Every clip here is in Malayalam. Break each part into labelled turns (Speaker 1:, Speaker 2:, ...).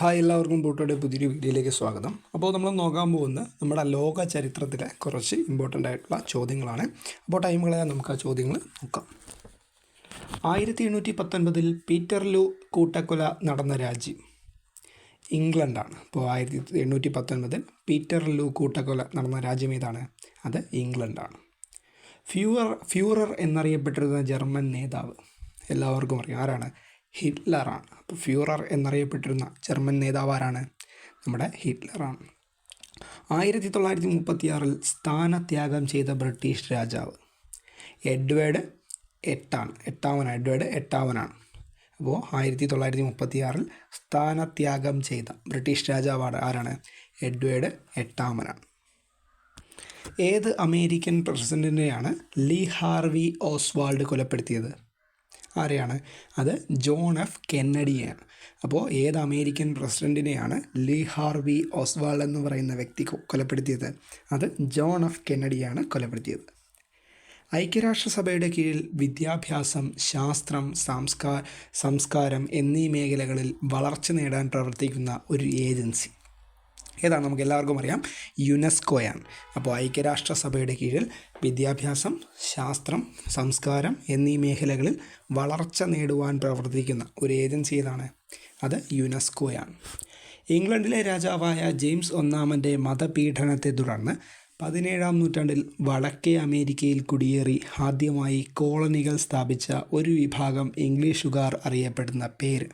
Speaker 1: ഹായ് എല്ലാവർക്കും ബൂട്ടോയുടെ പുതിയൊരു വീഡിയോയിലേക്ക് സ്വാഗതം. അപ്പോൾ നമ്മൾ നോക്കാൻ പോകുന്ന നമ്മുടെ ലോക ചരിത്രത്തിലെ കുറച്ച് ഇമ്പോർട്ടന്റ് ആയിട്ടുള്ള ചോദ്യങ്ങളാണ്. അപ്പോൾ ടൈം കളയാൻ നമുക്ക് ആ ചോദ്യങ്ങൾ നോക്കാം. ആയിരത്തി എണ്ണൂറ്റി പത്തൊൻപതിൽ പീറ്റർലു കൂട്ടക്കൊല നടന്ന രാജ്യം ഇംഗ്ലണ്ടാണ്. അപ്പോൾ ആയിരത്തി എണ്ണൂറ്റി പത്തൊൻപതിൽ പീറ്റർലു കൂട്ടക്കൊല നടന്ന രാജ്യം ഏതാണ്? അത് ഇംഗ്ലണ്ടാണ്. ഫ്യൂറർ ഫ്യൂറർ എന്നറിയപ്പെട്ടിരുന്ന ജർമ്മൻ നേതാവ് എല്ലാവർക്കും അറിയാം. ആരാണ്? ഹിറ്റ്ലറാണ്. ഫ്യൂറർ എന്നറിയപ്പെട്ടിരുന്ന ജർമ്മൻ നേതാവാരാണ് നമ്മുടെ ഹിറ്റ്ലറാണ് ആയിരത്തി തൊള്ളായിരത്തി മുപ്പത്തിയാറിൽ സ്ഥാനത്യാഗം ചെയ്ത ബ്രിട്ടീഷ് രാജാവ് എഡ്വേർഡ് എട്ടാണ്. എട്ടാമനാണ്. എഡ്വേർഡ് എട്ടാമനാണ്. അപ്പോൾ ആയിരത്തി തൊള്ളായിരത്തി മുപ്പത്തിയാറിൽ സ്ഥാനത്യാഗം ചെയ്ത ബ്രിട്ടീഷ് രാജാവാണ് ആരാണ്? എഡ്വേർഡ് എട്ടാമനാണ്. ഏത് അമേരിക്കൻ പ്രസിഡന്റിനെയാണ് ലീ ഹാർവി ഓസ്വാൾഡ് കൊലപ്പെടുത്തിയത്? ആരെയാണ്? അത് ജോൺ എഫ് കെന്നഡിയാണ് അപ്പോൾ ഏത് അമേരിക്കൻ പ്രസിഡന്റിനെയാണ് ലീ ഹാർവി ഓസ്വാൾ എന്ന് പറയുന്ന വ്യക്തി കൊലപ്പെടുത്തിയത്? അത് ജോൺ എഫ് കെന്നഡിയാണ് കൊലപ്പെടുത്തിയത്. ഐക്യരാഷ്ട്രസഭയുടെ കീഴിൽ വിദ്യാഭ്യാസം ശാസ്ത്രം സംസ്കാ സംസ്കാരം എന്നീ മേഖലകളിൽ വളർച്ച നേടാൻ പ്രവർത്തിക്കുന്ന ഒരു ഏജൻസി. ഏതാണ് നമുക്ക് എല്ലാവർക്കും അറിയാം. യുനെസ്കോയാണ്. അപ്പോൾ ഐക്യരാഷ്ട്രസഭയുടെ കീഴിൽ വിദ്യാഭ്യാസം ശാസ്ത്രം സംസ്കാരം എന്നീ മേഖലകളിൽ വളർച്ച നേടുവാൻ പ്രവർത്തിക്കുന്ന ഒരു ഏജൻസി ഏതാണ്? അത് യുനെസ്കോയാണ്. ഇംഗ്ലണ്ടിലെ രാജാവായ ജെയിംസ് ഒന്നാമന്റെ മതപീഡനത്തെ തുടർന്ന് പതിനേഴാം നൂറ്റാണ്ടിൽ വടക്കേ അമേരിക്കയിൽ കുടിയേറി ആദ്യമായി കോളനികൾ സ്ഥാപിച്ച ഒരു വിഭാഗം ഇംഗ്ലീഷുകാർ അറിയപ്പെടുന്ന പേര്.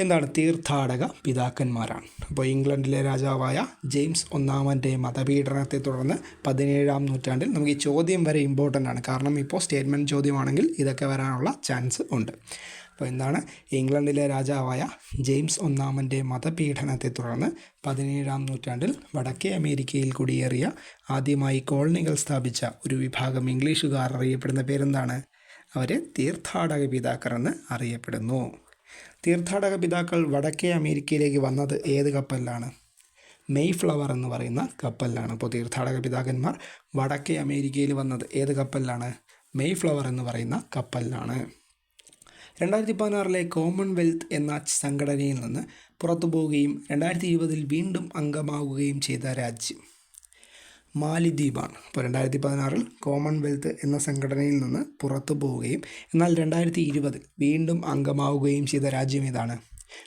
Speaker 1: എന്താണ് തീർത്ഥാടക പിതാക്കന്മാരാണ്. അപ്പോൾ ഇംഗ്ലണ്ടിലെ രാജാവായ ജെയിംസ് ഒന്നാമന്റെ മതപീഡനത്തെ തുടർന്ന് പതിനേഴാം നൂറ്റാണ്ടിൽ നമുക്ക് ഈ ചോദ്യം വരെ ഇമ്പോർട്ടന്റ് ആണ്. കാരണം ഇപ്പോൾ സ്റ്റേറ്റ്മെന്റ് ചോദ്യമാണെങ്കിൽ ഇതൊക്കെ വരാനുള്ള ചാൻസ് ഉണ്ട്. അപ്പോൾ എന്താണ്? ഇംഗ്ലണ്ടിലെ രാജാവായ ജെയിംസ് ഒന്നാമന്റെ മതപീഡനത്തെ തുടർന്ന് പതിനേഴാം നൂറ്റാണ്ടിൽ വടക്കേ അമേരിക്കയിൽ കുടിയേറിയ ആദ്യമായി കോളനികൾ സ്ഥാപിച്ച ഒരു വിഭാഗം ഇംഗ്ലീഷുകാർ അറിയപ്പെടുന്ന പേരെന്താണ്? അവർ തീർത്ഥാടക പിതാക്കർ എന്ന് അറിയപ്പെടുന്നു. തീർത്ഥാടക പിതാക്കൾ വടക്കേ അമേരിക്കയിലേക്ക് വന്നത് ഏത് കപ്പലിലാണ്? മെയ് ഫ്ലവർ എന്ന് പറയുന്ന കപ്പലിലാണ്. അപ്പോൾ തീർത്ഥാടക പിതാക്കന്മാർ വടക്കേ അമേരിക്കയിൽ വന്നത് ഏത് കപ്പലിലാണ്? മെയ് ഫ്ലവർ എന്ന് പറയുന്ന കപ്പലിലാണ്. രണ്ടായിരത്തി പതിനാറിലെ കോമൺവെൽത്ത് എന്ന സംഘടനയിൽ നിന്ന് പുറത്തു പോവുകയും രണ്ടായിരത്തി ഇരുപതിൽ വീണ്ടും അംഗമാവുകയും ചെയ്ത രാജ്യം. മാലിദ്വീപാണ്. അപ്പോൾ രണ്ടായിരത്തി പതിനാറിൽ കോമൺവെൽത്ത് എന്ന സംഘടനയിൽ നിന്ന് പുറത്തു പോവുകയും എന്നാൽ രണ്ടായിരത്തി ഇരുപതിൽ വീണ്ടും അംഗമാവുകയും ചെയ്ത രാജ്യം ഏതാണ്?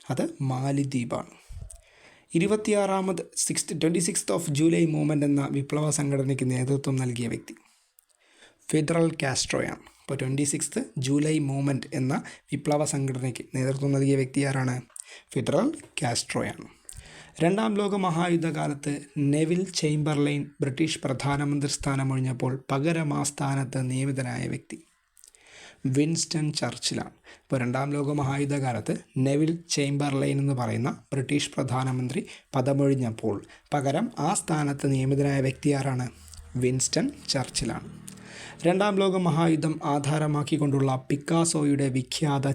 Speaker 1: അത് മാലിദ്വീപാണ്. ഇരുപത്തിയാറാമത് six twenty sixth of July movement എന്ന വിപ്ലവ സംഘടനയ്ക്ക് നേതൃത്വം നൽകിയ വ്യക്തി. ഫെഡറൽ കാസ്ട്രോയാണ്. അപ്പോൾ ട്വന്റി സിക്സ്ത് ജൂലൈ മൂവ്മെന്റ് എന്ന വിപ്ലവ സംഘടനയ്ക്ക് നേതൃത്വം നൽകിയ വ്യക്തി ആരാണ്? ഫെഡറൽ കാസ്ട്രോയാണ്. രണ്ടാം ലോക മഹായുദ്ധകാലത്ത് നെവിൽ ചേംബർലൈൻ ബ്രിട്ടീഷ് പ്രധാനമന്ത്രി സ്ഥാനമൊഴിഞ്ഞപ്പോൾ പകരം ആ നിയമിതനായ വ്യക്തി. വിൻസ്റ്റൺ ചർച്ചിലാണ്. ഇപ്പോൾ രണ്ടാം ലോക മഹായുദ്ധകാലത്ത് നെവിൽ ചേംബർലൈൻ എന്ന് പറയുന്ന ബ്രിട്ടീഷ് പ്രധാനമന്ത്രി പദമൊഴിഞ്ഞപ്പോൾ പകരം ആ സ്ഥാനത്ത് നിയമിതനായ വ്യക്തി ആരാണ്? വിൻസ്റ്റൺ ചർച്ചിലാണ്. രണ്ടാം ലോക മഹായുദ്ധം ആധാരമാക്കിക്കൊണ്ടുള്ള പിക്കാസോയുടെ വിഖ്യാത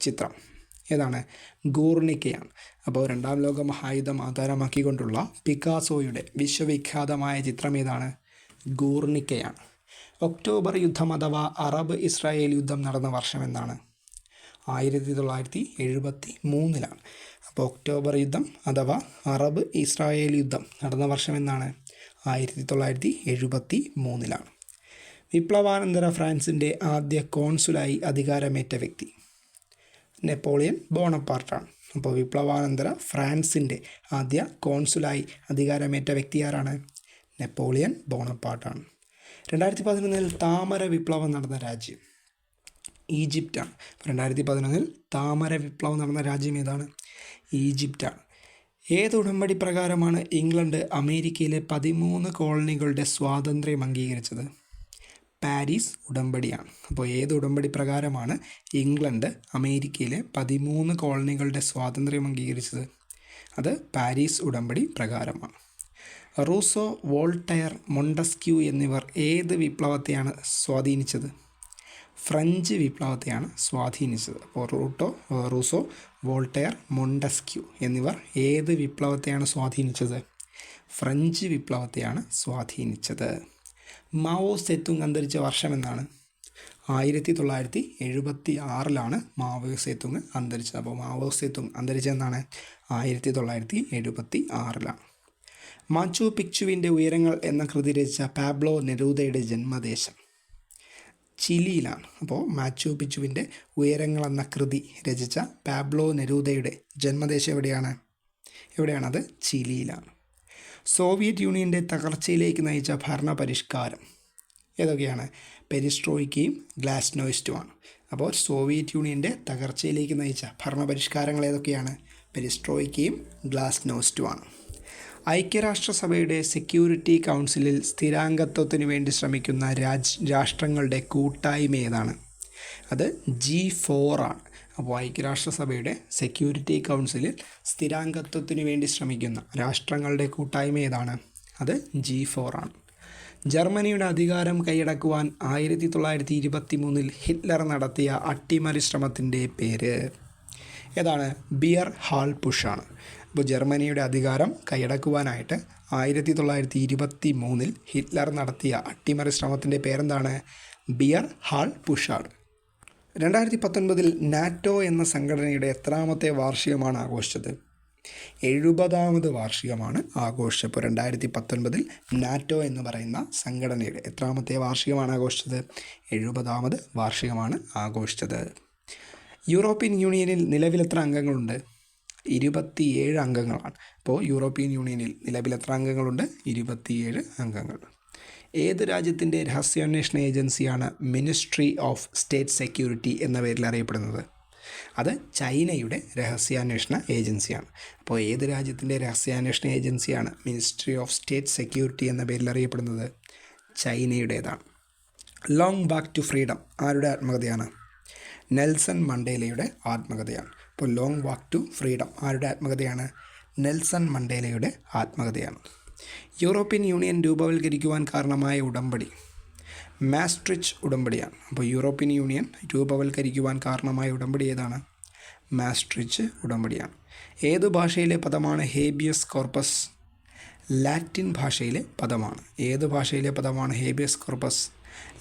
Speaker 1: ചിത്രം. ഏതാണ്? ഗൂർണിക്കയാണ്. അപ്പോൾ രണ്ടാം ലോക മഹായുദ്ധം ആധാരമാക്കിക്കൊണ്ടുള്ള പിക്കാസോയുടെ വിശ്വവിഖ്യാതമായ ചിത്രം ഏതാണ്? ഗൂർണിക്കയാണ്. ഒക്ടോബർ യുദ്ധം അഥവാ അറബ് ഇസ്രായേൽ യുദ്ധം നടന്ന വർഷം എന്നാണ്. ആയിരത്തി തൊള്ളായിരത്തി എഴുപത്തി മൂന്നിലാണ് അപ്പോൾ ഒക്ടോബർ യുദ്ധം അഥവാ അറബ് ഇസ്രായേൽ യുദ്ധം നടന്ന വർഷം എന്നാണ്. ആയിരത്തി തൊള്ളായിരത്തി എഴുപത്തി മൂന്നിലാണ് വിപ്ലവാനന്തര ഫ്രാൻസിന്റെ ആദ്യ കോൺസുലായി അധികാരമേറ്റ വ്യക്തി. നെപ്പോളിയൻ ബോണപ്പാർട്ടാണ്. അപ്പോൾ വിപ്ലവാനന്തര ഫ്രാൻസിന്റെ ആദ്യ കോൺസുലായി അധികാരമേറ്റ വ്യക്തി ആരാണ്? നെപ്പോളിയൻ ബോണപ്പാർട്ടാണ്. രണ്ടായിരത്തി പതിനൊന്നിൽ താമര വിപ്ലവം നടന്ന രാജ്യം ഈജിപ്റ്റാണ്. രണ്ടായിരത്തി പതിനൊന്നിൽ താമര വിപ്ലവം നടന്ന രാജ്യം ഏതാണ്? ഈജിപ്റ്റാണ്. ഏത് ഉടമ്പടി പ്രകാരമാണ് ഇംഗ്ലണ്ട് അമേരിക്കയിലെ പതിമൂന്ന് കോളനികളുടെ സ്വാതന്ത്ര്യം അംഗീകരിച്ചത്? പാരീസ് ഉടമ്പടിയാണ്. അപ്പോൾ ഏത് ഉടമ്പടി പ്രകാരമാണ് ഇംഗ്ലണ്ട് അമേരിക്കയിലെ പതിമൂന്ന് കോളനികളുടെ സ്വാതന്ത്ര്യം അംഗീകരിച്ചത്? അത് പാരീസ് ഉടമ്പടി പ്രകാരമാണ്. റൂസോ വോൾട്ടയർ മൊണ്ടസ്ക്യൂ എന്നിവർ ഏത് വിപ്ലവത്തെയാണ് സ്വാധീനിച്ചത്? ഫ്രഞ്ച് വിപ്ലവത്തെയാണ് സ്വാധീനിച്ചത്. അപ്പോൾ റൂട്ടോ റൂസോ വോൾട്ടയർ മൊണ്ടസ്ക്യൂ എന്നിവർ ഏത് വിപ്ലവത്തെയാണ് സ്വാധീനിച്ചത്? ഫ്രഞ്ച് വിപ്ലവത്തെയാണ് സ്വാധീനിച്ചത്. മാവോ സേത്തുങ് അന്തരിച്ച വർഷം എന്നാണ്. ആയിരത്തി തൊള്ളായിരത്തി എഴുപത്തി ആറിലാണ് മാവോ സേത്തുങ് അന്തരിച്ചത്. അപ്പോൾ മാവോ സേത്തുങ് അന്തരിച്ചതെന്നാണ് ആയിരത്തി തൊള്ളായിരത്തി എഴുപത്തി ആറിലാണ് മാച്ചു പിക്ചുവിന്റെ ഉയരങ്ങൾ എന്ന കൃതി രചിച്ച പാബ്ലോ നെരൂദയുടെ ജന്മദേശം ചിലിയിലാണ്. അപ്പോൾ മാച്ചു പിച്ചുവിന്റെ ഉയരങ്ങൾ എന്ന കൃതി രചിച്ച പാബ്ലോ നെരൂദയുടെ ജന്മദേശം എവിടെയാണ്? എവിടെയാണത്? ചിലിയിലാണ്. സോവിയറ്റ് യൂണിയന്റെ തകർച്ചയിലേക്ക് നയിച്ച ഭരണ പരിഷ്കാരം ഏതൊക്കെയാണ്? പെരിസ്ട്രോയ്ക്കയും ഗ്ലാസ്നോയിസ്റ്റുമാണ്. അപ്പോൾ സോവിയറ്റ് യൂണിയന്റെ തകർച്ചയിലേക്ക് നയിച്ച ഭരണ പരിഷ്കാരങ്ങൾ ഏതൊക്കെയാണ്? പെരിസ്ട്രോയ്ക്കയും ഗ്ലാസ്നോയിസ്റ്റുമാണ്. ഐക്യരാഷ്ട്രസഭയുടെ സെക്യൂരിറ്റി കൗൺസിലിൽ സ്ഥിരാംഗത്വത്തിന് വേണ്ടി ശ്രമിക്കുന്ന രാജ് രാഷ്ട്രങ്ങളുടെ കൂട്ടായ്മ ഏതാണ്? അത് ജി ഫോറാണ് അപ്പോൾ ഐക്യരാഷ്ട്രസഭയുടെ സെക്യൂരിറ്റി കൗൺസിലിൽ സ്ഥിരാംഗത്വത്തിനു വേണ്ടി ശ്രമിക്കുന്ന രാഷ്ട്രങ്ങളുടെ കൂട്ടായ്മ ഏതാണ്? അത് ജി ഫോറാണ് ജർമ്മനിയുടെ അധികാരം കൈയടക്കുവാൻ ആയിരത്തി തൊള്ളായിരത്തി ഇരുപത്തി മൂന്നിൽ ഹിറ്റ്ലർ നടത്തിയ അട്ടിമറി ശ്രമത്തിന്റെ പേര്. ഏതാണ്? ബിയർ ഹാൾ പുഷാണ് അപ്പോൾ ജർമ്മനിയുടെ അധികാരം കൈയടക്കുവാനായിട്ട് ആയിരത്തി തൊള്ളായിരത്തി ഇരുപത്തി മൂന്നിൽ ഹിറ്റ്ലർ നടത്തിയ അട്ടിമറി ശ്രമത്തിന്റെ പേരെന്താണ്? ബിയർ ഹാൾ പുഷാണ് രണ്ടായിരത്തി പത്തൊൻപതിൽ നാറ്റോ എന്ന സംഘടനയുടെ എത്രാമത്തെ വാർഷികമാണ് ആഘോഷിച്ചത്? എഴുപതാമത് വാർഷികമാണ് ആഘോഷിച്ചത്. അപ്പോൾ രണ്ടായിരത്തി പത്തൊൻപതിൽ നാറ്റോ എന്ന് പറയുന്ന സംഘടനയുടെ എത്രാമത്തെ വാർഷികമാണ് ആഘോഷിച്ചത്? എഴുപതാമത് വാർഷികമാണ് ആഘോഷിച്ചത്. യൂറോപ്യൻ യൂണിയനിൽ നിലവിൽ എത്ര അംഗങ്ങളുണ്ട്? ഇരുപത്തിയേഴ് അംഗങ്ങളാണ്. അപ്പോൾ യൂറോപ്യൻ യൂണിയനിൽ നിലവിൽ എത്ര അംഗങ്ങളുണ്ട്? ഇരുപത്തിയേഴ് അംഗങ്ങൾ. ഏത് രാജ്യത്തിന്റെ രഹസ്യാന്വേഷണ ഏജൻസിയാണ് മിനിസ്ട്രി ഓഫ് സ്റ്റേറ്റ് സെക്യൂരിറ്റി എന്ന പേരിൽ അറിയപ്പെടുന്നത്? അത് ചൈനയുടെ രഹസ്യാന്വേഷണ ഏജൻസിയാണ്. അപ്പോൾ ഏത് രാജ്യത്തിന്റെ രഹസ്യാന്വേഷണ ഏജൻസിയാണ് മിനിസ്ട്രി ഓഫ് സ്റ്റേറ്റ് സെക്യൂരിറ്റി എന്ന പേരിൽ അറിയപ്പെടുന്നത്? ചൈനയുടേതാണ്. ലോങ് ബാക്ക് ടു ഫ്രീഡം ആരുടെ ആത്മകഥയാണ്? നെൽസൺ മണ്ടേലയുടെ ആത്മകഥയാണ്. അപ്പോൾ ലോങ് വാക്ക് ടു ഫ്രീഡം ആരുടെ ആത്മകഥയാണ്? നെൽസൺ മണ്ടേലയുടെ ആത്മകഥയാണ്. യൂറോപ്യൻ യൂണിയൻ രൂപവൽക്കരിക്കുവാൻ കാരണമായ ഉടമ്പടി. മാസ്ട്രിച്ച് ഉടമ്പടിയാണ്. അപ്പോൾ യൂറോപ്യൻ യൂണിയൻ രൂപവൽക്കരിക്കുവാൻ കാരണമായ ഉടമ്പടി ഏതാണ്? മാസ്ട്രിച്ച് ഉടമ്പടിയാണ്. ഏത് ഭാഷയിലെ പദമാണ്? Habeas corpus. ലാറ്റിൻ ഭാഷയിലെ പദമാണ്. ഏത് ഭാഷയിലെ പദമാണ്? Habeas corpus.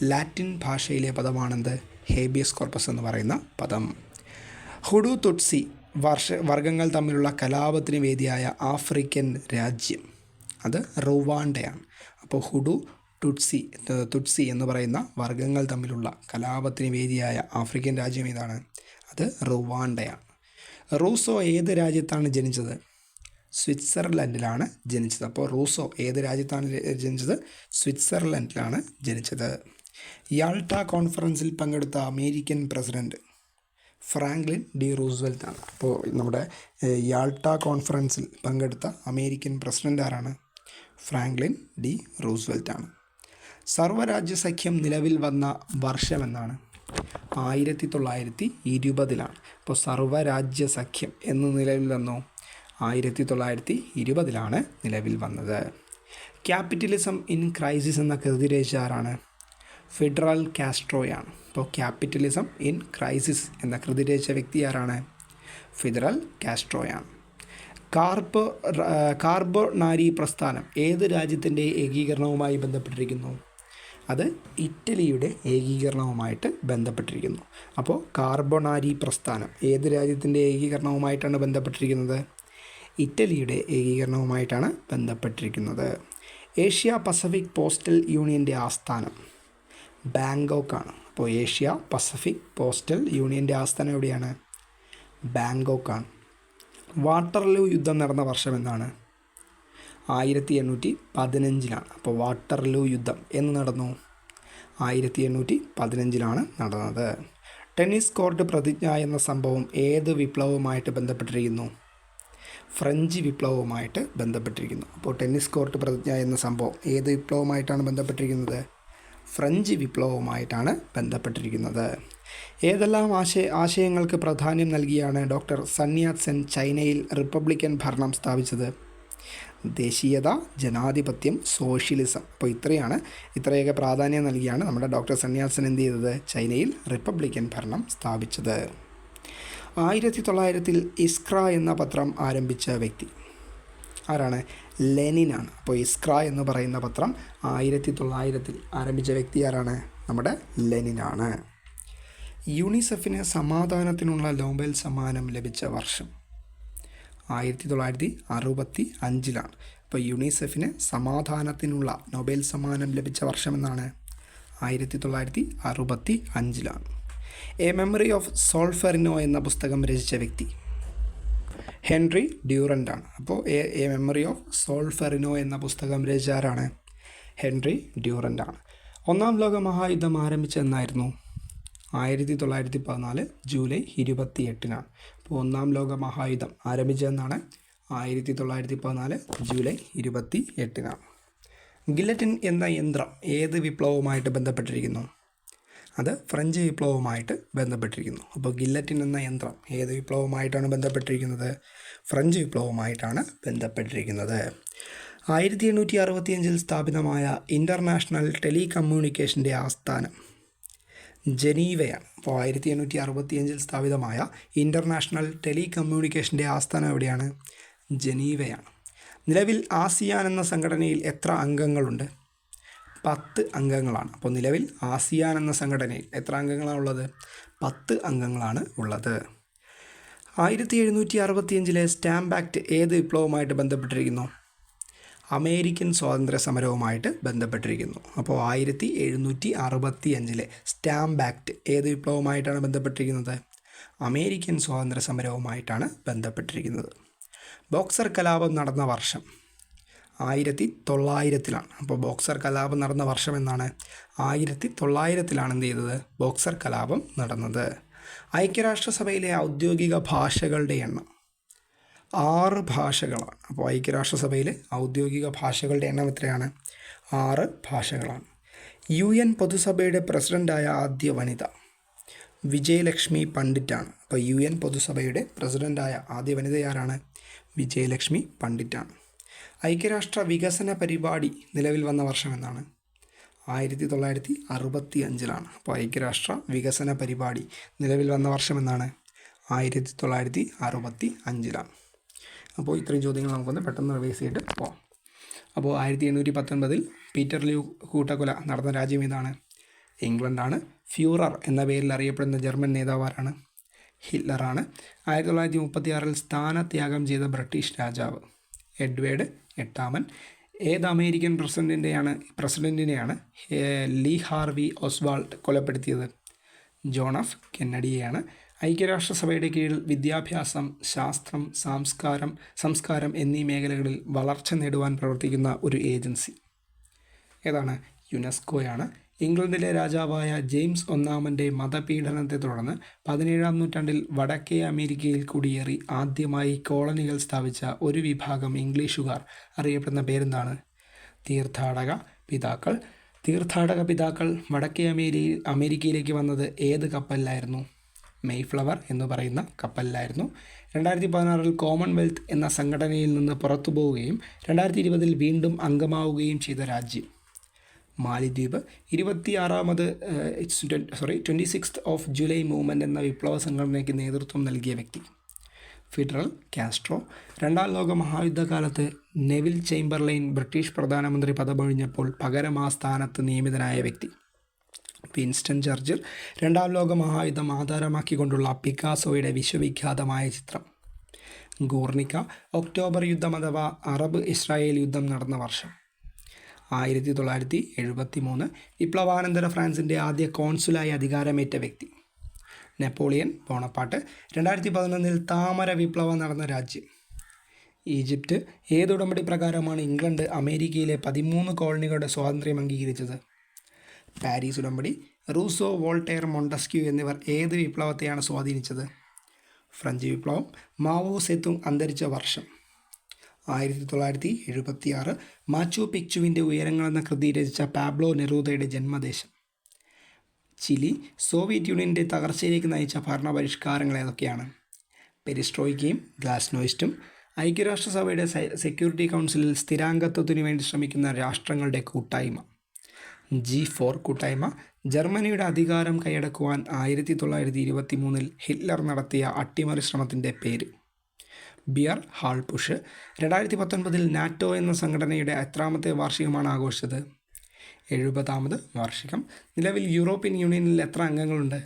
Speaker 1: ലാറ്റിൻ ഭാഷയിലെ പദമാണെന്ത്? ഹേബിയസ് കോർപ്പസ് എന്ന് പറയുന്ന പദം. ഹുഡു തുട്സി വർഷ വർഗങ്ങൾ തമ്മിലുള്ള കലാപത്തിന് വേദിയായ ആഫ്രിക്കൻ രാജ്യം. അത് റുവാണ്ടയാണ്. അപ്പോൾ ഹുഡു ടുട്സി തുട്സി എന്ന് പറയുന്ന വർഗങ്ങൾ തമ്മിലുള്ള കലാപത്തിന് വേദിയായ ആഫ്രിക്കൻ രാജ്യം ഏതാണ് അത് റുവാണ്ടയാണ്. റൂസോ ഏത് രാജ്യത്താണ് ജനിച്ചത്? സ്വിറ്റ്സർലൻഡിലാണ് ജനിച്ചത്. അപ്പോൾ റൂസോ ഏത് രാജ്യത്താണ് ജനിച്ചത്? സ്വിറ്റ്സർലൻഡിലാണ് ജനിച്ചത്. യാൾട്ട കോൺഫറൻസിൽ പങ്കെടുത്ത American president Franklin D Roosevelt ആണ് അപ്പോൾ നമ്മുടെ യാൾട്ട കോൺഫറൻസിൽ പങ്കെടുത്ത അമേരിക്കൻ പ്രസിഡന്റ് ആരാണ്? ഫ്രാങ്ക്ലിൻ ഡി റൂസ്വെൽറ്റ് ആണ് സഖ്യം നിലവിൽ വന്ന വർഷമെന്നാണ്. ആയിരത്തി തൊള്ളായിരത്തി ഇരുപതിലാണ് ഇപ്പോൾ സർവരാജ്യ സഖ്യം എന്ന് നിലവിൽ വന്നു. ആയിരത്തി തൊള്ളായിരത്തി ഇരുപതിലാണ് നിലവിൽ വന്നത്. ക്യാപിറ്റലിസം ഇൻ ക്രൈസിസ് എന്ന കൃതി രചിച്ച ആരാണ്? ഫെഡറൽ കാസ്ട്രോയാണ്. ഇപ്പോൾ ക്യാപിറ്റലിസം ഇൻ ക്രൈസിസ് എന്ന കൃതി രചിച്ച വ്യക്തി ആരാണ്? ഫെഡറൽ കാസ്ട്രോയാണ്. കാർബോ കാർബോണാരി പ്രസ്ഥാനം ഏത് രാജ്യത്തിന്റെ ഏകീകരണവുമായി ബന്ധപ്പെട്ടിരിക്കുന്നു? അത് ഇറ്റലിയുടെ ഏകീകരണവുമായിട്ട് ബന്ധപ്പെട്ടിരിക്കുന്നു. അപ്പോൾ കാർബോണാരി പ്രസ്ഥാനം ഏത് രാജ്യത്തിന്റെ ഏകീകരണവുമായിട്ടാണ് ബന്ധപ്പെട്ടിരിക്കുന്നത്? ഇറ്റലിയുടെ ഏകീകരണവുമായിട്ടാണ് ബന്ധപ്പെട്ടിരിക്കുന്നത്. ഏഷ്യ പസഫിക് പോസ്റ്റൽ യൂണിയന്റെ ആസ്ഥാനം ബാങ്കോക്കാണ്. അപ്പോൾ ഏഷ്യ പസഫിക് പോസ്റ്റൽ യൂണിയന്റെ ആസ്ഥാനം എവിടെയാണ്? ബാങ്കോക്കാണ്. വാട്ടർലൂ യുദ്ധം നടന്ന വർഷം എന്നാണ്. ആയിരത്തി എണ്ണൂറ്റി പതിനഞ്ചിലാണ് അപ്പോൾ വാട്ടർലൂ യുദ്ധം എന്ന് നടന്നു. ആയിരത്തി എണ്ണൂറ്റി പതിനഞ്ചിലാണ് നടന്നത്. ടെന്നീസ് കോർട്ട് പ്രതിജ്ഞ എന്ന സംഭവം ഏത് വിപ്ലവവുമായിട്ട് ബന്ധപ്പെട്ടിരിക്കുന്നു? ഫ്രഞ്ച് വിപ്ലവവുമായിട്ട് ബന്ധപ്പെട്ടിരിക്കുന്നു. അപ്പോൾ ടെന്നീസ് കോർട്ട് പ്രതിജ്ഞ എന്ന സംഭവം ഏത് വിപ്ലവവുമായിട്ടാണ് ബന്ധപ്പെട്ടിരിക്കുന്നത്? ഫ്രഞ്ച് വിപ്ലവവുമായിട്ടാണ് ബന്ധപ്പെട്ടിരിക്കുന്നത്. ഏതെല്ലാം ആശയ ആശയങ്ങൾക്ക് പ്രാധാന്യം നൽകിയാണ് ഡോക്ടർ സന്യാത് സെൻ ചൈനയിൽ റിപ്പബ്ലിക്കൻ ഭരണം സ്ഥാപിച്ചത്? ദേശീയത ജനാധിപത്യം സോഷ്യലിസം. അപ്പോൾ ഇത്രയാണ് ഇത്രയൊക്കെ പ്രാധാന്യം നൽകിയാണ് നമ്മുടെ ഡോക്ടർ സന്യാസൻ എന്ത് ചെയ്തത്? ചൈനയിൽ റിപ്പബ്ലിക്കൻ ഭരണം സ്ഥാപിച്ചത്. ആയിരത്തി തൊള്ളായിരത്തിൽ ഇസ്ക്ര എന്ന പത്രം ആരംഭിച്ച വ്യക്തി ആരാണ്? ലെനിനാണ് അപ്പോൾ ഇസ്ക്ര എന്ന് പറയുന്ന പത്രം ആയിരത്തി തൊള്ളായിരത്തിൽ ആരംഭിച്ച വ്യക്തി ആരാണ്? നമ്മുടെ ലെനിനാണ് യുണിസെഫിന് സമാധാനത്തിനുള്ള നോബൽ സമ്മാനം ലഭിച്ച വർഷം ആയിരത്തി തൊള്ളായിരത്തി അറുപത്തി അഞ്ചിലാണ് അപ്പോൾ യുണിസെഫിന് സമാധാനത്തിനുള്ള നോബൽ സമ്മാനം ലഭിച്ച വർഷം എന്നാണ് ആയിരത്തി തൊള്ളായിരത്തി അറുപത്തി അഞ്ചിലാണ് എ മെമ്മറി ഓഫ് സോൾഫെറിനോ എന്ന പുസ്തകം രചിച്ച വ്യക്തി ഹെൻറി ഡ്യൂറന്റ് ആണ് അപ്പോൾ a a memory of Solferino എന്ന പുസ്തകം രചിച്ച ആരാണ്? ഹെൻറി ഡ്യൂറന്റ് ആണ് ഒന്നാം ലോക മഹായുദ്ധം ആരംഭിച്ചെന്നായിരുന്നു ആയിരത്തി തൊള്ളായിരത്തി പതിനാല് ജൂലൈ ഇരുപത്തി എട്ടിനാണ് അപ്പോൾ ഒന്നാം ലോക മഹായുദ്ധം ആരംഭിച്ചതെന്നാണ്. ആയിരത്തി തൊള്ളായിരത്തി പതിനാല് ജൂലൈ ഇരുപത്തി എട്ടിനാണ് ഗില്ലറ്റിൻ എന്ന യന്ത്രം ഏത് വിപ്ലവവുമായിട്ട് ബന്ധപ്പെട്ടിരിക്കുന്നു? അത് ഫ്രഞ്ച് വിപ്ലവവുമായിട്ട് ബന്ധപ്പെട്ടിരിക്കുന്നു. അപ്പോൾ ഗില്ലറ്റിൻ എന്ന യന്ത്രം ഏത് വിപ്ലവവുമായിട്ടാണ് ബന്ധപ്പെട്ടിരിക്കുന്നത്? ഫ്രഞ്ച് വിപ്ലവവുമായിട്ടാണ് ബന്ധപ്പെട്ടിരിക്കുന്നത്. ആയിരത്തി എണ്ണൂറ്റി അറുപത്തിയഞ്ചിൽ സ്ഥാപിതമായ ഇന്റർനാഷണൽ ടെലികമ്മ്യൂണിക്കേഷന്റെ ആസ്ഥാനം ജനീവയാണ്. അപ്പോൾ ആയിരത്തി എണ്ണൂറ്റി അറുപത്തിയഞ്ചിൽ സ്ഥാപിതമായ ഇന്റർനാഷണൽ ടെലികമ്മ്യൂണിക്കേഷന്റെ ആസ്ഥാനം എവിടെയാണ്? ജനീവയാണ്. നിലവിൽ ആസിയാൻ എന്ന സംഘടനയിൽ എത്ര അംഗങ്ങളുണ്ട്? പത്ത് അംഗങ്ങളാണ്. അപ്പോൾ നിലവിൽ ആസിയാൻ എന്ന സംഘടനയിൽ എത്ര അംഗങ്ങളാണ് ഉള്ളത്? പത്ത് അംഗങ്ങളാണ് ഉള്ളത്. ആയിരത്തി എഴുന്നൂറ്റി അറുപത്തിയഞ്ചിലെ സ്റ്റാമ്പ് ആക്ട് ഏത് വിപ്ലവവുമായിട്ട് ബന്ധപ്പെട്ടിരിക്കുന്നു? അമേരിക്കൻ സ്വാതന്ത്ര്യ സമരവുമായിട്ട് ബന്ധപ്പെട്ടിരിക്കുന്നു. അപ്പോൾ ആയിരത്തി എഴുന്നൂറ്റി അറുപത്തി അഞ്ചിലെ സ്റ്റാമ്പ് ആക്ട് ഏത് വിപ്ലവവുമായിട്ടാണ് ബന്ധപ്പെട്ടിരിക്കുന്നത്? അമേരിക്കൻ സ്വാതന്ത്ര്യ സമരവുമായിട്ടാണ് ബന്ധപ്പെട്ടിരിക്കുന്നത്. ബോക്സർ കലാപം നടന്ന വർഷം ആയിരത്തി തൊള്ളായിരത്തിലാണ് അപ്പോൾ ബോക്സർ കലാപം നടന്ന വർഷം എന്നാണ്? ആയിരത്തി തൊള്ളായിരത്തിലാണ് എന്ത് ചെയ്തത്? ബോക്സർ കലാപം നടന്നത്. ഐക്യരാഷ്ട്രസഭയിലെ ഔദ്യോഗിക ഭാഷകളുടെ എണ്ണം ആറ് ഭാഷകളാണ്. അപ്പോൾ ഐക്യരാഷ്ട്രസഭയിലെ ഔദ്യോഗിക ഭാഷകളുടെ എണ്ണം എത്രയാണ്? ആറ് ഭാഷകളാണ്. യു എൻ പൊതുസഭയുടെ പ്രസിഡന്റായ ആദ്യ വനിത വിജയലക്ഷ്മി പണ്ഡിറ്റാണ്. അപ്പോൾ യു എൻ പൊതുസഭയുടെ പ്രസിഡന്റായ ആദ്യ വനിത ആരാണ്? വിജയലക്ഷ്മി പണ്ഡിറ്റാണ്. ഐക്യരാഷ്ട്ര വികസന പരിപാടി നിലവിൽ വന്ന വർഷം എന്നാണ് ആയിരത്തി തൊള്ളായിരത്തി അറുപത്തി അഞ്ചിലാണ് അപ്പോൾ ഐക്യരാഷ്ട്ര വികസന പരിപാടി നിലവിൽ വന്ന വർഷം എന്നാണ് ആയിരത്തി തൊള്ളായിരത്തി അറുപത്തി അഞ്ചിലാണ് അപ്പോൾ ഇത്രയും ചോദ്യങ്ങൾ നമുക്കൊന്ന് പെട്ടെന്ന് റിവൈസ് ചെയ്തിട്ട് പോകാം അപ്പോൾ ആയിരത്തി എണ്ണൂറ്റി പത്തൊൻപതിൽ പീറ്റർ ല്യൂ കൂട്ടക്കൊല നടന്ന രാജ്യം ഏതാണ്? ഇംഗ്ലണ്ടാണ്. ഫ്യൂറർ എന്ന പേരിൽ അറിയപ്പെടുന്ന ജർമ്മൻ നേതാവാരാണ്. ഹിറ്റ്ലറാണ്. ആയിരത്തി തൊള്ളായിരത്തി മുപ്പത്തി ആറിൽ സ്ഥാനത്യാഗം ചെയ്ത ബ്രിട്ടീഷ് രാജാവ്. എഡ്വേർഡ് എട്ടാമൻ. ഏത് അമേരിക്കൻ പ്രസിഡന്റിന്റെയാണ് പ്രസിഡന്റിനെയാണ് ലീ ഹാർവി ഒസ്വാൾട്ട് കൊലപ്പെടുത്തിയത്? ജോൺ എഫ് കെന്നഡിയെയാണ്. ഐക്യരാഷ്ട്രസഭയുടെ കീഴിൽ വിദ്യാഭ്യാസം ശാസ്ത്രം സംസ്കാരം സംസ്കാരം എന്നീ മേഖലകളിൽ വളർച്ച നേടുവാൻ പ്രവർത്തിക്കുന്ന ഒരു ഏജൻസി. ഏതാണ്? യുനെസ്കോയാണ്. ഇംഗ്ലണ്ടിലെ രാജാവായ ജെയിംസ് ഒന്നാമന്റെ മതപീഡനത്തെ തുടർന്ന് പതിനേഴാം നൂറ്റാണ്ടിൽ വടക്കേ അമേരിക്കയിൽ കുടിയേറി ആദ്യമായി കോളനികൾ സ്ഥാപിച്ച ഒരു വിഭാഗം ഇംഗ്ലീഷുകാർ. അറിയപ്പെടുന്ന പേരെന്താണ്? തീർത്ഥാടക പിതാക്കൾ. തീർത്ഥാടക പിതാക്കൾ വടക്കേ അമേരി അമേരിക്കയിലേക്ക് വന്നത് ഏത് കപ്പലിലായിരുന്നു? മെയ്ഫ്ലവർ എന്ന് പറയുന്ന കപ്പലിലായിരുന്നു. രണ്ടായിരത്തി പതിനാറിൽ കോമൺവെൽത്ത് എന്ന സംഘടനയിൽ നിന്ന് പുറത്തു പോവുകയും രണ്ടായിരത്തി ഇരുപതിൽ വീണ്ടും അംഗമാവുകയും ചെയ്ത രാജ്യം. മാലിദ്വീപ്. ഇരുപത്തിയാറാമത് sorry twenty sixth of July movement എന്ന വിപ്ലവ സംഘടനയ്ക്ക് നേതൃത്വം നൽകിയ വ്യക്തി. ഫിഡറൽ കാസ്ട്രോ രണ്ടാം ലോക മഹായുദ്ധകാലത്ത് നെവിൽ ചേംബർലൈൻ ബ്രിട്ടീഷ് പ്രധാനമന്ത്രി പദമൊഴിഞ്ഞപ്പോൾ പകരം ആ സ്ഥാനത്ത് നിയമിതനായ വ്യക്തി. വിൻസ്റ്റൺ ചർച്ചിൽ രണ്ടാം ലോക മഹായുദ്ധം ആധാരമാക്കിക്കൊണ്ടുള്ള പിക്കാസോയുടെ വിശ്വവിഖ്യാതമായ ചിത്രം. ഗൂർണിക്ക ഒക്ടോബർ യുദ്ധം അഥവാ അറബ് ഇസ്രായേൽ യുദ്ധം നടന്ന വർഷം. ആയിരത്തി തൊള്ളായിരത്തി എഴുപത്തി മൂന്ന് വിപ്ലവാനന്തര ഫ്രാൻസിന്റെ ആദ്യ കോൺസുലായി അധികാരമേറ്റ വ്യക്തി. നെപ്പോളിയൻ ബോണപ്പാട്ട് രണ്ടായിരത്തി പതിനൊന്നിൽ താമര വിപ്ലവം നടന്ന രാജ്യം. ഈജിപ്റ്റ് ഏത് ഉടമ്പടി പ്രകാരമാണ് ഇംഗ്ലണ്ട് അമേരിക്കയിലെ പതിമൂന്ന് കോളനികളുടെ സ്വാതന്ത്ര്യം അംഗീകരിച്ചത്? പാരീസ് ഉടമ്പടി റൂസോ വോൾട്ടെയർ മൊണ്ടസ്ക്യൂ എന്നിവർ ഏത് വിപ്ലവത്തെയാണ് സ്വാധീനിച്ചത്? ഫ്രഞ്ച് വിപ്ലവം മാവോ സെത്തുങ് അന്തരിച്ച വർഷം. ആയിരത്തി തൊള്ളായിരത്തി എഴുപത്തി ആറ് മാച്ചു പിക്ചുവിന്റെ ഉയരങ്ങൾ എന്ന കൃതി രചിച്ച പാബ്ലോ നെറൂദയുടെ ജന്മദേശം. ചിലി സോവിയറ്റ് യൂണിയന്റെ തകർച്ചയിലേക്ക് നയിച്ച ഭരണപരിഷ്കാരങ്ങൾ ഏതൊക്കെയാണ്? പെരിസ്ട്രോയിക്കയും ഗ്ലാസ്നോയിസ്റ്റും ഐക്യരാഷ്ട്രസഭയുടെ സെക്യൂരിറ്റി കൗൺസിലിൽ സ്ഥിരാംഗത്വത്തിനു വേണ്ടി ശ്രമിക്കുന്ന രാഷ്ട്രങ്ങളുടെ കൂട്ടായ്മ. ജി ഫോർ കൂട്ടായ്മ. ജർമ്മനിയുടെ അധികാരം കൈയടക്കുവാൻ ആയിരത്തി തൊള്ളായിരത്തി ഇരുപത്തി മൂന്നിൽ ഹിറ്റ്ലർ നടത്തിയ അട്ടിമറി ശ്രമത്തിന്റെ പേര്. ബിയർ ഹാൾ പുഷ് രണ്ടായിരത്തി പത്തൊൻപതിൽ നാറ്റോ എന്ന സംഘടനയുടെ എത്രാമത്തെ വാർഷികമാണ് ആഘോഷിച്ചത്? എഴുപതാമത് വാർഷികം. നിലവിൽ യൂറോപ്യൻ യൂണിയനിൽ എത്ര അംഗങ്ങളുണ്ട്?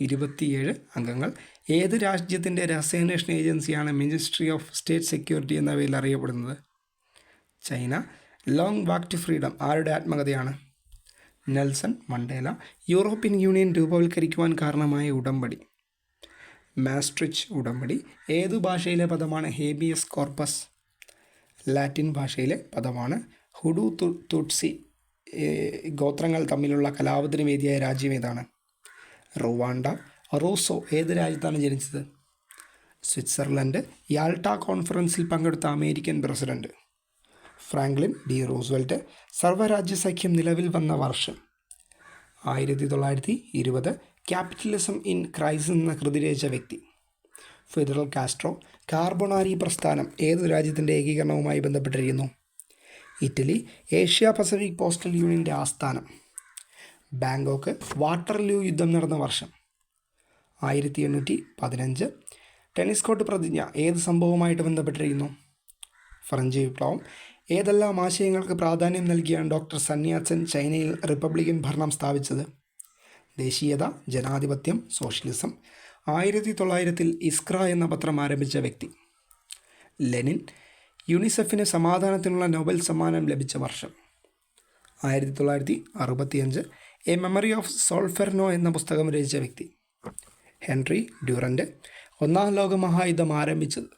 Speaker 1: ഇരുപത്തിയേഴ് അംഗങ്ങൾ. ഏത് രാജ്യത്തിന്റെ രഹസ്യാന്വേഷണ ഏജൻസിയാണ് മിനിസ്ട്രി ഓഫ് സ്റ്റേറ്റ് സെക്യൂരിറ്റി എന്ന പേരിൽ അറിയപ്പെടുന്നത്? China. Long walk to freedom ആരുടെ ആത്മകഥയാണ്? നെൽസൺ മണ്ടേല യൂറോപ്യൻ യൂണിയൻ രൂപവൽക്കരിക്കുവാൻ കാരണമായ ഉടമ്പടി. മാസ്ട്രിച്ച് ഉടമ്പടി ഏതു ഭാഷയിലെ പദമാണ് ഹേബിയസ് കോർപ്പസ്? ലാറ്റിൻ ഭാഷയിലെ പദമാണ് ഹുഡു തുട്സി ഗോത്രങ്ങൾ തമ്മിലുള്ള കലാപത്തിന് വേദിയായ രാജ്യം ഏതാണ്? റുവാണ്ട റൂസോ ഏത് രാജ്യത്താണ് ജനിച്ചത്? സ്വിറ്റ്സർലൻഡ് യാൾട്ട കോൺഫറൻസിൽ പങ്കെടുത്ത American president. Franklin D Roosevelt സർവരാജ്യ സഖ്യം നിലവിൽ വന്ന വർഷം. ആയിരത്തി തൊള്ളായിരത്തി ഇരുപത് ക്യാപിറ്റലിസം ഇൻ ക്രൈസ് എന്ന കൃതി രചിച്ച വ്യക്തി. ഫെഡറൽ കാസ്ട്രോ കാർബണാരി പ്രസ്ഥാനം ഏത് രാജ്യത്തിന്റെ ഏകീകരണവുമായി ബന്ധപ്പെട്ടിരിക്കുന്നു? ഇറ്റലി ഏഷ്യ പസഫിക് പോസ്റ്റൽ യൂണിയന്റെ ആസ്ഥാനം. ബാങ്കോക്ക് വാട്ടർലൂ യുദ്ധം നടന്ന വർഷം. ആയിരത്തി എണ്ണൂറ്റി പതിനഞ്ച് ടെന്നിസ് കോർട്ട് പ്രതിജ്ഞ ഏത് സംഭവവുമായിട്ട് ബന്ധപ്പെട്ടിരിക്കുന്നു? ഫ്രഞ്ച് വിപ്ലവം ഏതെല്ലാം ആശയങ്ങൾക്ക് പ്രാധാന്യം നൽകിയാണ് ഡോക്ടർ സന്യാസൻ ചൈനയിൽ റിപ്പബ്ലിക്കൻ ഭരണം സ്ഥാപിച്ചത്? ദേശീയത ജനാധിപത്യം സോഷ്യലിസം ആയിരത്തി തൊള്ളായിരത്തിൽ ഇസ്ക്ര എന്ന പത്രം ആരംഭിച്ച വ്യക്തി. ലെനിൻ യുണിസെഫിന് സമാധാനത്തിനുള്ള നോബൽ സമ്മാനം ലഭിച്ച വർഷം. ആയിരത്തി തൊള്ളായിരത്തി അറുപത്തിയഞ്ച് എ മെമ്മറി ഓഫ് സോൾഫെർനോ എന്ന പുസ്തകം രചിച്ച വ്യക്തി. ഹെൻറി ഡ്യൂറന്റ് ഒന്നാം ലോക മഹായുദ്ധം ആരംഭിച്ചത്.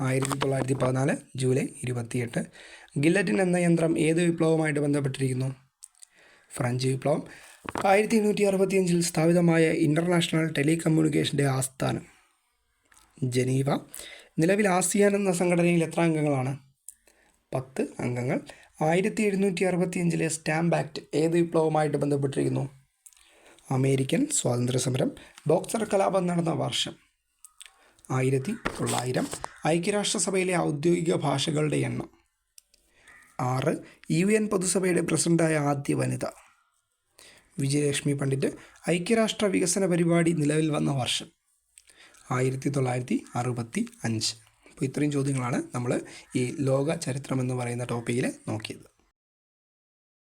Speaker 1: ആയിരത്തി തൊള്ളായിരത്തി പതിനാല് ജൂലൈ ഇരുപത്തിയെട്ട്. ഗില്ലറ്റിൻ എന്ന യന്ത്രം ഏത് വിപ്ലവവുമായിട്ട് ബന്ധപ്പെട്ടിരിക്കുന്നു? ഫ്രഞ്ച് വിപ്ലവം. ആയിരത്തി എണ്ണൂറ്റി അറുപത്തിയഞ്ചിൽ സ്ഥാപിതമായ ഇന്റർനാഷണൽ ടെലികമ്മ്യൂണിക്കേഷന്റെ ആസ്ഥാനം. ജനീവ. നിലവിൽ ആസിയാൻ എന്ന സംഘടനയിൽ എത്ര അംഗങ്ങളാണ്? പത്ത് അംഗങ്ങൾ. ആയിരത്തി എഴുന്നൂറ്റി അറുപത്തിയഞ്ചിലെ സ്റ്റാമ്പ് ആക്ട് ഏത് വിപ്ലവവുമായിട്ട് ബന്ധപ്പെട്ടിരിക്കുന്നു? അമേരിക്കൻ സ്വാതന്ത്ര്യ സമരം ബോക്സർ കലാപം നടന്ന വർഷം. ആയിരത്തി തൊള്ളായിരം ഐക്യരാഷ്ട്രസഭയിലെ ഔദ്യോഗിക ഭാഷകളുടെ എണ്ണം. ആറ്. യു എൻ പൊതുസഭയുടെ പ്രസിഡന്റായ ആദ്യ വനിത. വിജയലക്ഷ്മി പണ്ഡിറ്റ് ഐക്യരാഷ്ട്ര വികസന പരിപാടി നിലവിൽ വന്ന വർഷം. ആയിരത്തി തൊള്ളായിരത്തി അറുപത്തി അഞ്ച് അപ്പോൾ ഇത്രയും ചോദ്യങ്ങളാണ് നമ്മൾ ഈ ലോക ചരിത്രം എന്ന് പറയുന്ന ടോപ്പിക്കിൽ നോക്കിയത്.